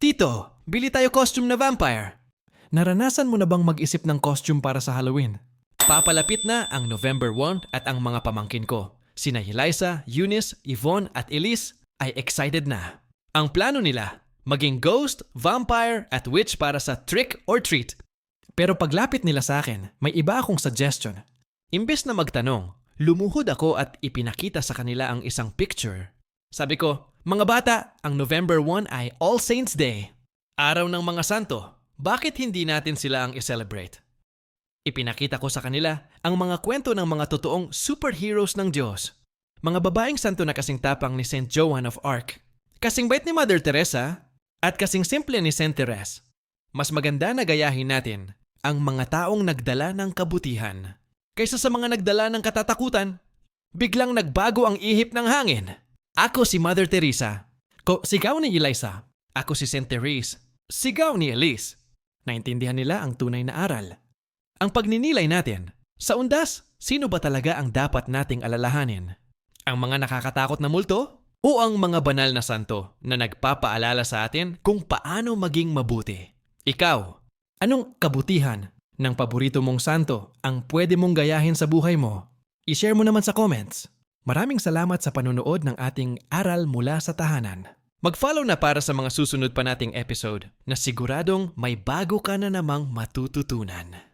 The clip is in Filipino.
Tito, bili tayo costume na vampire. Naranasan mo na bang mag-isip ng costume para sa Halloween? Papalapit na ang November 1 at ang mga pamangkin ko. Sina Eliza, Eunice, Yvonne at Elise ay excited na. Ang plano nila, maging ghost, vampire at witch para sa trick or treat. Pero paglapit nila sa akin, may iba akong suggestion. Imbes na magtanong, lumuhod ako at ipinakita sa kanila ang isang picture. Sabi ko, mga bata, ang November 1 ay All Saints Day. Araw ng mga santo. Bakit hindi natin sila ang i-celebrate? Ipinakita ko sa kanila ang mga kwento ng mga totoong superheroes ng Diyos. Mga babaeng santo na kasing tapang ni St. Joan of Arc. Kasing bait ni Mother Teresa at kasing simple ni St. Therese. Mas maganda na gayahin natin ang mga taong nagdala ng kabutihan kaysa sa mga nagdala ng katatakutan. Biglang nagbago ang ihip ng hangin. Ako si Mother Teresa. Ko, sigaw ni Eliza. Ako si St. Therese. Sigaw ni Elise. Naintindihan nila ang tunay na aral. Ang pagninilay natin, sa undas, sino ba talaga ang dapat nating alalahanin? Ang mga nakakatakot na multo? O ang mga banal na santo na nagpapaalala sa atin kung paano maging mabuti? Ikaw, anong kabutihan ng paborito mong santo ang pwede mong gayahin sa buhay mo? I-share mo naman sa comments. Maraming salamat sa panunood ng ating Aral mula sa Tahanan. Mag-follow na para sa mga susunod pa nating episode na siguradong may bago ka na namang matututunan.